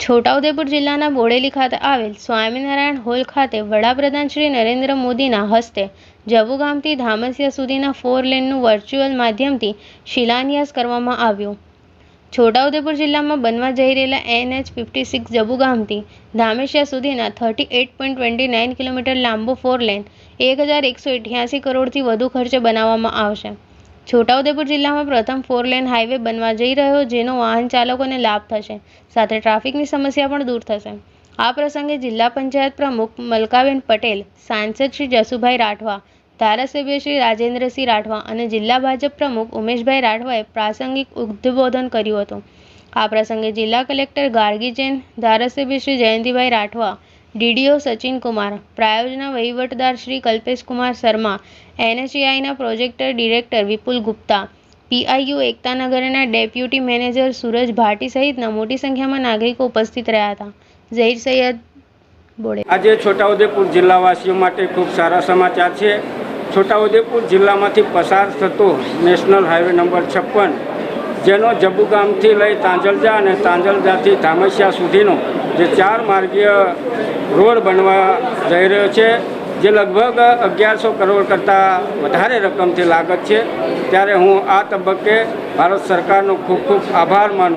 છોટાઉદેપુર જિલ્લાના બોડેલી ખાતે આવેલ સ્વામિનારાયણ હોલ ખાતે વડાપ્રધાન શ્રી નરેન્દ્ર મોદીના હસ્તે જબુગામથી ધામસિયા સુધીના ફોર લેનનું વર્ચ્યુઅલ માધ્યમથી શિલાન્યાસ કરવામાં આવ્યો. છોટાઉદેપુર જિલ્લામાં બનવા જઈ રહેલા એનએચ ફિફ્ટી સિક્સ જબુગામથી ધામેશિયા સુધીના thirty eight point twenty nine kilometre લાંબો ફોર લેન એક હજાર એકસો કરોડથી વધુ ખર્ચે બનાવવામાં આવશે. છોટાઉદેપુર જિલ્લામાં પ્રથમ ફોર લેન હાઈવે બનવા જઈ રહ્યો, જેનો વાહન ચાલકોને લાભ થશે. સાથે ટ્રાફિકની સમસ્યા પણ દૂર થશે. આ પ્રસંગે જિલ્લા પંચાયત પ્રમુખ મલકાબેન પટેલ, સાંસદ શ્રી જસુભાઈ રાઠવા, ધારાસભ્ય શ્રી રાજેન્દ્રસિંહ રાઠવા અને જિલ્લા ભાજપ પ્રમુખ ઉમેશભાઈ રાઠવાએ પ્રાસંગિક ઉદ્બોધન કર્યું હતું. આ પ્રસંગે જિલ્લા કલેક્ટર ગાર્ગી જૈન, ધારાસભ્ય શ્રી જયંતિભાઈ રાઠવા ડીડીઓ સચિન કુમાર, પ્રાયોજના વહીવટદાર Shri Kalpesh Kumar Sharma, એનએચએઆઈના projector director Vipul Gupta, PIU એકતાનગરના deputy manager Suraj Bhati સહિતના મોટી સંખ્યામાં નાગરિકો ઉપસ્થિત રહ્યા હતા. ઝહીર સૈયદ બોડે. આજે છોટાઉદેપુર જિલ્લાવાસીઓ માટે ખૂબ સારા સમાચાર છે. છોટાઉદેપુર જિલ્લામાંથી પસાર થતો નેશનલ હાઈવે નંબર છપ્પન જેનો જબુ ગામથી લઈ તાંજલજા અને તાંજલજાથી ધામસિયા સુધીનો જે ચાર માર્ગીય રોડ બનવા જઈ રહ્યો છે, જે લગભગ અગિયારસો કરોડ કરતાં વધારે રકમથી લાગત છે. ત્યારે હું આ તબક્કે ભારત સરકારનો ખૂબ ખૂબ આભાર માનું